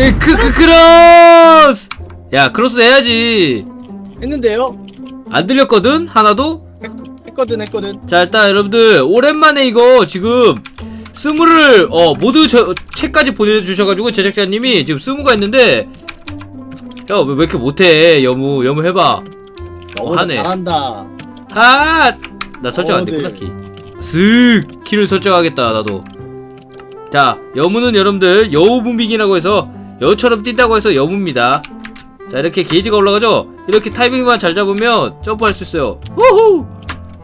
에, 크, 크, 크로스! 야, 크로스 해야지. 했는데요? 안 들렸거든? 하나도? 했거든 했거든 자, 일단 여러분들, 오랜만에 이거 지금 스무를, 어, 모두 저, 책까지 보내주셔가지고 제작자님이 지금 스무가 있는데, 야, 왜, 왜 이렇게 못해? 여무, 여무 해봐. 너보다 하네. 잘한다 아! 나 설정 안 어, 됐구나, 네. 키. 슥! 키를 설정하겠다, 나도. 자, 여무는 여러분들, 여우무빙이라고 해서, 여우처럼 뛴다고 해서 여무입니다. 자, 이렇게 게이지가 올라가죠? 이렇게 타이밍만 잘 잡으면 점프할 수 있어요. 후후!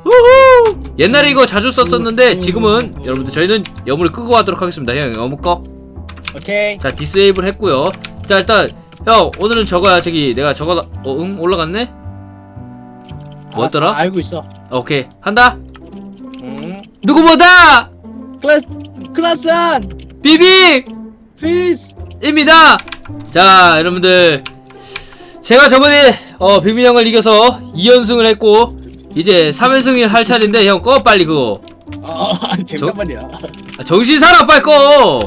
후후! 옛날에 이거 자주 썼었는데, 지금은, 여러분들, 저희는 여무를 끄고 하도록 하겠습니다. 형, 여무 꺼. 오케이 자, 디스에이블 했고요 자, 일단, 형, 오늘은 저거야. 저기, 내가 저거, 어, 응? 올라갔네? 뭐였더라? 아, 아, 알고 있어 오케이. 한다! 음 누구보다! 클래스 클라스한 비비! 피스 입니다. 자, 여러분들 제가 저번에 어 비비 형을 이겨서 2연승을 했고 이제 3연승을 할 차례인데 형 꺼 빨리 그거. 아 잠깐만요 아, 정신 사람 빨리 꺼.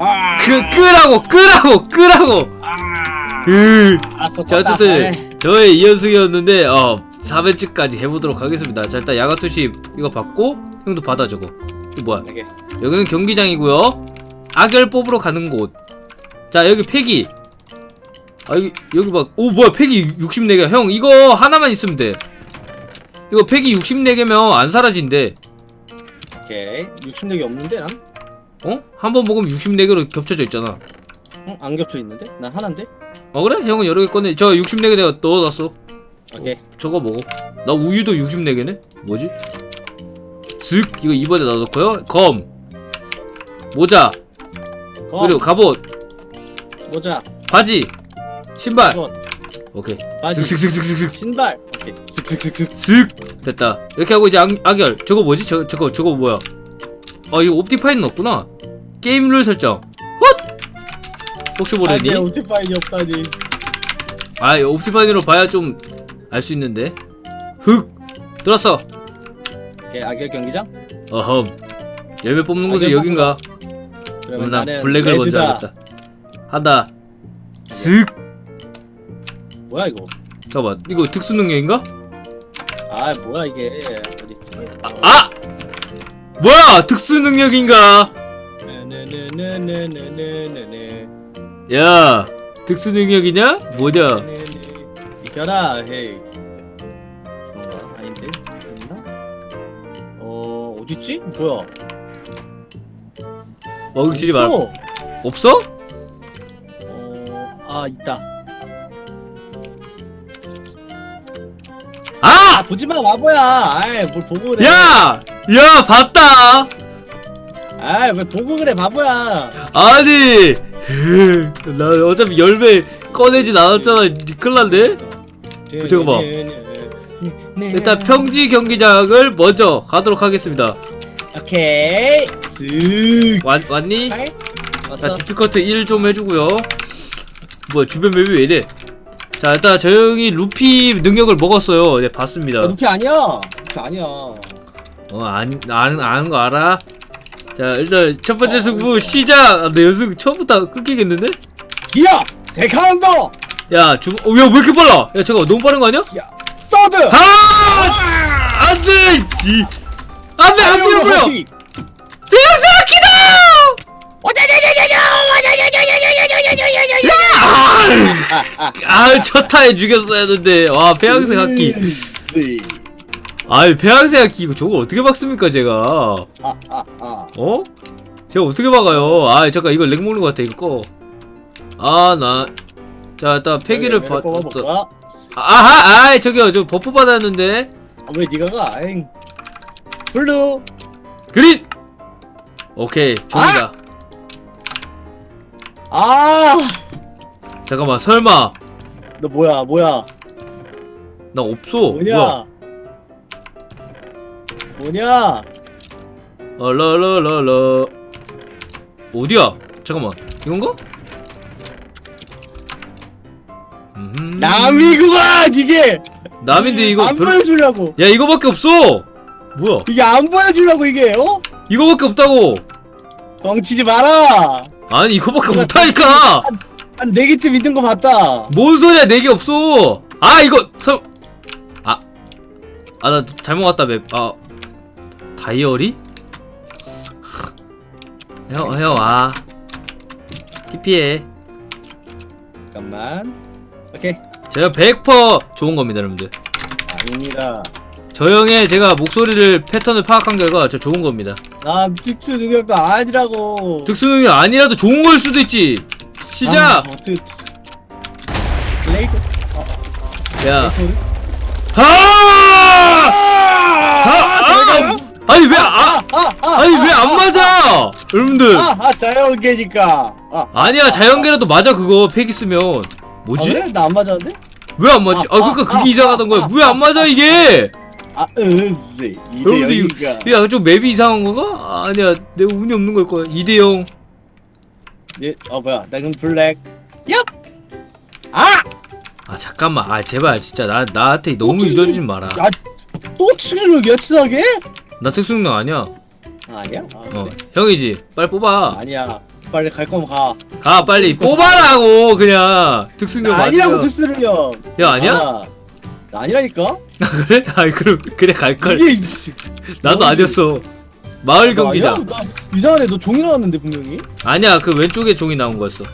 아, 그 끄라고 끄라고 끄라고. 아, 으. 알았어 자, 껐다. 어쨌든 저의 2연승이었는데 어 4회치까지 해보도록 하겠습니다. 자, 일단 야가투시 이거 받고 형도 받아 저거. 이거 뭐야? 오케이. 여기는 경기장이고요. 악열 뽑으러 가는 곳. 자 여기 폐기. 아 여기 여기 봐. 오 뭐야 폐기 64개. 형 이거 하나만 있으면 돼. 이거 폐기 64개면 안 사라진대. 오케이 60력이 없는데 난? 어? 한 번 먹으면 64개로 겹쳐져 있잖아. 응? 안 겹쳐 있는데? 난 하나인데? 어 그래? 형은 여러 개 꺼내. 저 64개 내가 넣어놨어. 오케이 저거 먹어. 나 우유도 64개네. 뭐지? 슥 이거 이번에 넣어놓고요. 검. 모자. 검 그리고 갑옷. 모자. 바지. 신발. 것 오케이. 바지. 슥슥슥슥슥. 신발. 오케이. 슥슥슥슥. 슥. 됐다. 이렇게 하고 이제 악, 악열. 저거 뭐지? 저, 저거 저거 뭐야? 아 이거 옵티파이는 없구나. 게임 룰 설정. 헛! 혹시 모르니? 안돼 오티파인이 없다니. 아 이거 옵티파이로 봐야 좀 알 수 있는데. 흑! 들었어. 오케이 악역 경기장? 어흠. 열매 뽑는 악열 여긴가 그러면 나 나는 블랙을 먼저 레드다. 하겠다 한다 슥 뭐야 이거 잠깐만 이거 특수 능력인가 아 뭐야 이게 어딨지? 아, 아! 뭐야 특수 능력인가 네네네네네네네네 야 특수 능력이냐 뭐냐 이겨라 헤이 그런가? 아닌데? 아닌가? 어 어딨지? 뭐야 멍치지 마 없어. 없어? 어... 아 있다 아! 아 보지 마 바보야 아이 뭘 보고 그래 야! 야, 봤다! 아이 왜 보고 그래 바보야 아니! 나 어차피 열매 꺼내진 않았잖아. 큰일 났네? 저거 봐. 일단 평지 경기장을 먼저 가도록 하겠습니다. 오케이 쓱 왔, 왔니? 아이, 자, 왔어 디피커트 1 좀 해주고요. 뭐야, 주변 맵이 왜 이래? 자, 일단 저 형이 루피 능력을 먹었어요. 네, 봤습니다. 아, 루피 아니야 루피 아니야 어, 안, 아는, 아는 거 알아? 자, 일단 첫 번째 승부 시작! 아, 내 연승 처음부터 끊기겠는데? 기어 세카운드 야, 주, 어, 야, 왜 이렇게 빨라? 야, 잠깐 너무 빠른 거 아니야? 기어 서드 아! 안 돼! 이. 안 돼, 안 보여, 보여! 허쉬. 대학생 키다! 아! 아, 첫 타에 죽였어야 했는데. 와, 배양생 학기. 네. 아이, 배양생 학기 이거 저거 어떻게 박습니까, 제가? 아, 아, 아. 어? 제가 어떻게 박아요? 아, 잠깐 이거 렉 먹는 것 같아. 이거 꺼. 아, 나. 자, 일단 폐기를 받. 뽑아볼까? 아하, 아이, 저기요, 저 버프 받았는데. 아, 왜 네가 가? 엥. 블루. 그린! 오케이, 종이다. 아, 잠깐만, 설마. 너 뭐야, 뭐야, 나 없어. 뭐냐? 뭐냐? 어, 라라라라. 어디야? 잠깐만. 이건가? 음흠. 남이구만 이게. 남인데 이거 안 별... 보여주려고. 야 이거밖에 없어. 뭐야? 이게 안 보여주려고 이게 어? 이거밖에 없다고. 덩치지 마라. 아니 이거밖에 누가 못하니까 한 4개쯤 있는 거 봤다 뭔 소리야 네 개 없어 아 이거 설 아. 아 나 잘못 왔다 맵 아 다이어리? 형형아 TP해 잠깐만 오케이 제가 100% 좋은 겁니다 여러분들 아닙니다 저 형의 제가 목소리를 패턴을 파악한 결과 저 좋은 겁니다 난 특수 능력도 아니라고 특수능력 아니라도 좋은 걸 수도 있지 시작 아, 어떻게 레이크 야 레이크 아! 아! 아! 아니 왜 아! 아니 왜 안 맞아 여러분들 아 아 자연계니까 아 아니야 자연계라도 맞아 그거 팩 있으면 뭐지? 아, 그래? 나안 맞았는데? 왜 안 맞지? 아, 아 그니까 아, 그게 아, 이상하던 거야 아, 왜안 맞아 이게 아 으으 여러분들 이거 2대0이니까 야, 좀 맵이 이상한 건가? 아, 아니야, 내가 운이 없는 걸 거야. 2대0. 예, 어 뭐야 나는 블랙 얍! 아! 아, 잠깐만. 아, 제발, 진짜. 나, 나한테 너무 어떻게 믿어주지 마라. 야, 또 추진력이야 친하게? 나 특수능력 아니야. 아, 아니야? 아, 어, 그래? 형이지. 빨리 뽑아. 아니야 빨리 갈 거면 가 가, 빨리. 뽑아라고, 그냥. 특수능력 나 아니라고 맞으면. 특수능력 야, 아니야? 아, 나 아니라니까? 그래? 아이, 그럼, 그래, 갈걸. 이게 나도 뭐지? 아니었어. 마을 나 아니야? 경기장. 나 이상하네 너 종이 나왔는데 분명히 아니야, 그 왼쪽에 종이 나온 거였어.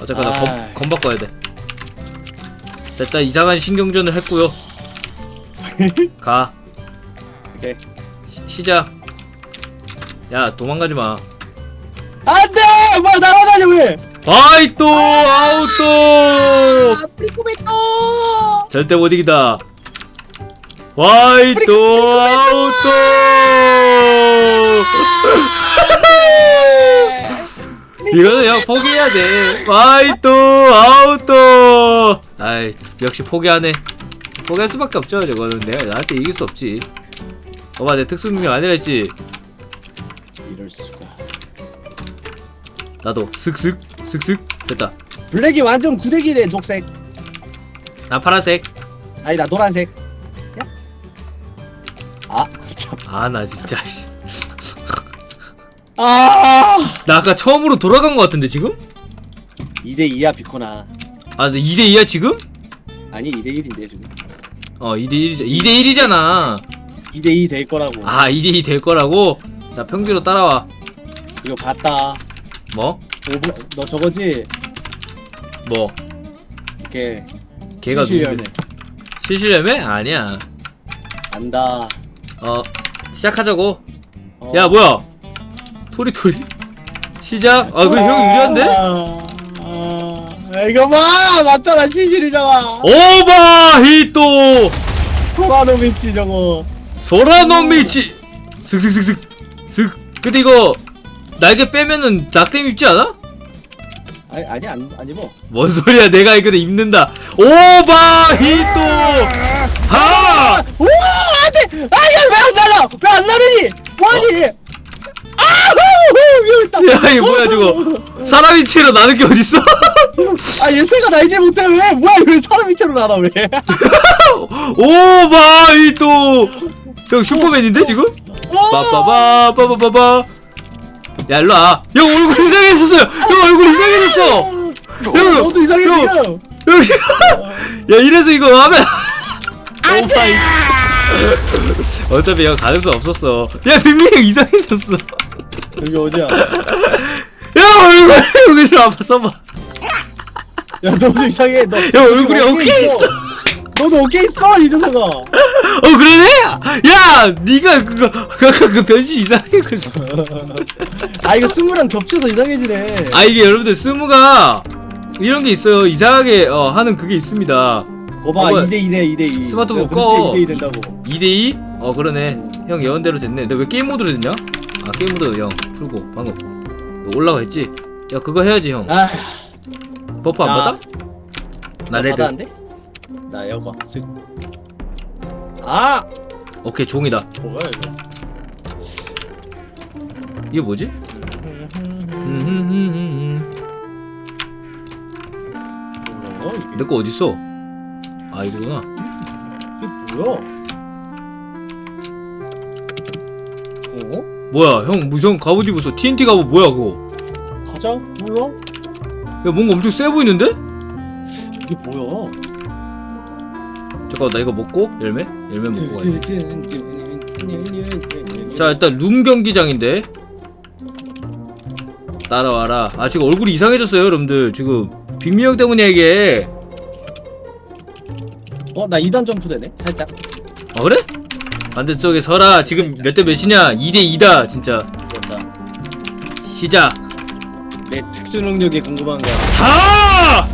어, 잠깐, 나 아이. 검, 검 바꿔야 돼. 자, 일단 이상한 신경전을 했고요. 가. 오케이 시, 시작. 야, 도망가지 마. 안돼! 뭐야 날아다녀 왜? 아이 또 아우또 아 프리코메토 절대 못 이기다. 와이또 아우 또 이거는 그냥 포기해야 돼. 와이 또 아우 또 아이 역시 포기하네. 포기할 수밖에 없죠. 저거는 내가 나한테 이길 수 없지. 봐봐 내 특수 능력 아니라 했지. 이럴 수가 나도 슥슥 슥슥 됐다. 블랙이 완전 구데기네 녹색 나 파란색. 아니 나 노란색 야? 아 참. 아나 진짜. 씨. 아나 아까 처음으로 돌아간 것 같은데 지금? 2대2야 비코나 아, 근데 2대 2야 지금? 아니 2대1인데 지금 어, 2대 1이자. 2대 1이잖아. 2대2 될 거라고 아, 2대 2 될 거라고. 자, 평지로 따라와. 이거 봤다 뭐? 오브, 너 저거지? 뭐? 이렇게 걔가. 누군데? 실실래매? 아니야. 안다 어, 시작하자고. 어. 야, 뭐야? 토리토리? 시작. 아, 그 형이 유리한데? 아, 아, 이거 봐 맞잖아 시실이잖아 오바히토 소라노미치 저거 소라노미치. 슥슥슥슥. 슥. 근데 이거 날개 빼면은 낙뎀 입지 않아? 아니 아니 안, 안 입어 뭔 소리야 내가 이거를 입는다. 오바히토! 하! 우와 안돼 아야왜안 날아? 왜안 나르니? 뭐하니? 아후 위험했다. 야 이거 뭐야 저거? 사람 위치로 나는 게 어딨어? 아 이제 못해 왜 뭐야 왜 사람 위치로 날아 왜? 오바히토! 형 슈퍼맨인데 지금? 어. 빠빠바 빠빠바바 야 일로와. 형 얼굴 이상해졌어요. 형 얼굴 이상해졌어. 어, 형, 너도 이상해 형. 지금 여기 야 이래서 이거 하면 안돼 어차피 형 가능성 없었어. 야 빈민이 형 이상해졌어. 여기 어디야? 야 얼굴 여기 좀 와봐 써봐. 야 너도 이상해. 너야 얼굴이 어깨에 있어 너도 어깨 있어 이 녀석아 어 그러네? 야 네가 그거 그, 그 변신 이상하게 그래 아 이거 스무랑 겹쳐서 이상해지네 아 이게 여러분들 스무가 이런 게 있어요 이상하게 어, 하는 그게 있습니다 거봐 어, 뭐야. 2대 2네 2대 2 스마트폰 꺼. 2대 2 된다고 2대 2? 어 그러네 형 예언대로 됐네 근데 왜 게임 모드로 됐냐? 아 게임 모드 형 풀고 방금 너 올라가 있지? 야 그거 해야지 형 아 버프 안 나- 받아? 나 레드 받았는데? 나 여거 쓱. 아 오케이 종이다 뭐야 이거 이게 뭐지? 음흠흠흠흠. 뭐야 이게 내 거 어딨어? 아 이거구나 이게 뭐야 어? 뭐야 형 무슨 갑옷 입었어 TNT 갑옷 뭐야 그거 맞아? 몰라? 야 뭔가 엄청 세 보이는데? 이게 뭐야? 잠깐 나 이거 먹고 열매? 열매 먹고 가야 자자 일단 룸 경기장인데 따라와라 아 지금 얼굴이 이상해졌어요 여러분들 지금 빅미 형 때문에 이게 어 나 2단 점프 되네 살짝 아 그래? 반대쪽에 서라 지금 몇 대 몇이냐 2대2다 진짜 그렇다 시작 내 특수 능력이 궁금한 거야 다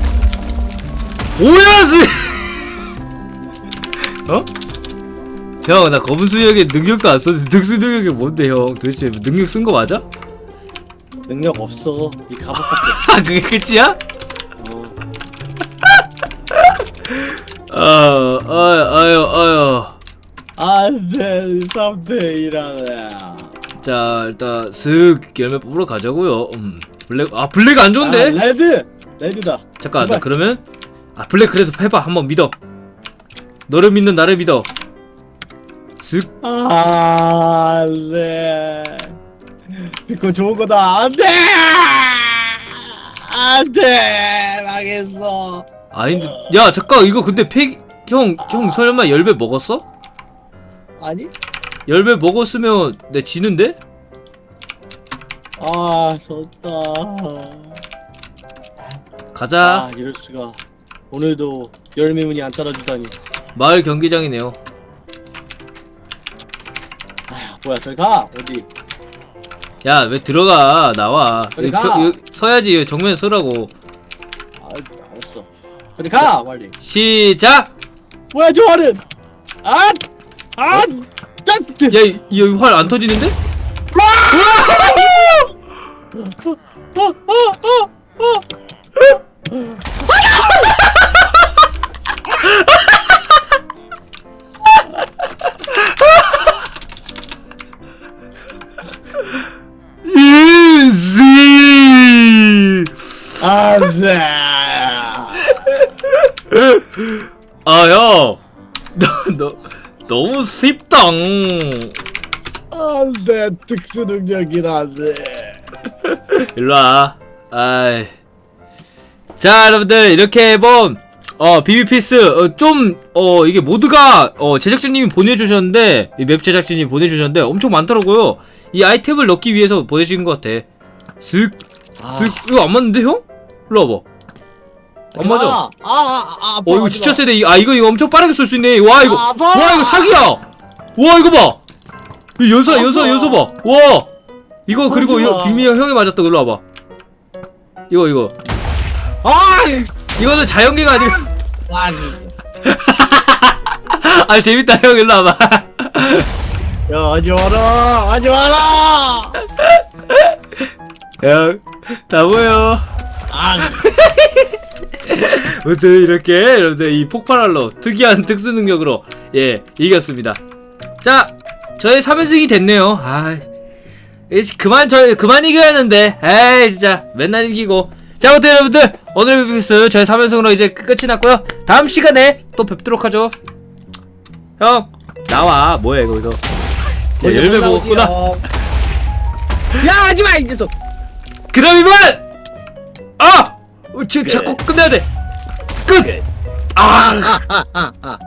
오야스 어? 형 나 검은 수역에 능력도 안 썼는데 특수 능력이 뭔데 형 도대체 능력 쓴 거 맞아? 능력 없어 이 갑옷밖에 아 그게 끝이야? 없어 아, 아유, 아유, 아유. 안돼 3대 1하네 자, 일단 슥 열매 뽑으러 가자고요. 음, 블랙, 아 블랙 안 좋은데? 아, 레드 레드다 잠깐, 나 제발. 그러면 아 블랙 그래도 해봐, 한번 믿어. 너를 믿는 나를 믿어. 슥, 아, 안 돼. 비코 좋은 거다. 안 돼! 안 돼! 망했어. 아닌데, 야 잠깐 이거 근데 팩, 형, 형 설마 열매 먹었어? 아니? 열매 먹었으면 내 지는데? 아 졌다. 가자. 아 이럴 수가. 오늘도 열매문이 안 따라주다니 마을 경기장이네요. 아 뭐야 저기 가 어디 야, 왜 들어가? 나와. 저리 여기 가. 펴- 여기 서야지 정면에 서라고. 아 알았어 저리 가 빨리 시작. 뭐야 저 활은 아! 아! 짠! 야, 이- 여기 활 안 터지는데? 어, 어, 어, 어. 이지. 너무 쉽다. 안돼 특수 능력이라네 일로 와. 아이. 자, 여러분들, 이렇게 해본, 어, 비비피스, 어, 좀, 어, 이게 모드가, 어, 제작진님이 보내주셨는데, 이 맵 제작진님이 보내주셨는데, 엄청 많더라고요. 이 아이템을 넣기 위해서 보내주신 것 같아. 슥, 슥, 이거 안 맞는데, 형? 일로 와봐. 안 맞아. 아 아 아 아, 어 이거 진짜. 이- 아 이거 이거 엄청 빠르게 쏠 수 있네. 와 이거 아, 아파. 와 이거 사기야. 와 이거 봐. 이 연사 아파. 연사 연사 봐. 와 이거 그리고 이거 마. 빅미 형 형이 맞았다. 일로 와봐. 이거 이거 아! 이거는 자연계가 아니고 아, 아 재밌다 형 일로 와봐. 야 하지 마라 하지 마라 형 다 보여. 아 아무튼 이렇게 여러분들 이 폭발할로 특이한 특수 능력으로 예 이겼습니다. 자 저의 3연승이 됐네요. 아 그만 저 그만 이겨야 하는데 에이 진짜 맨날 이기고 자 아무튼 여러분들 오늘 비비스 저의 3연승으로 이제 끝- 끝이 났고요. 다음 시간에 또 뵙도록 하죠. 형 나와 뭐해 거기서 야, 열매 먹었구나. 야 하지마 이 녀석 그럼 이만 아 어, 지금 자꾸 끝내야 돼 끝. 아. 아 아 아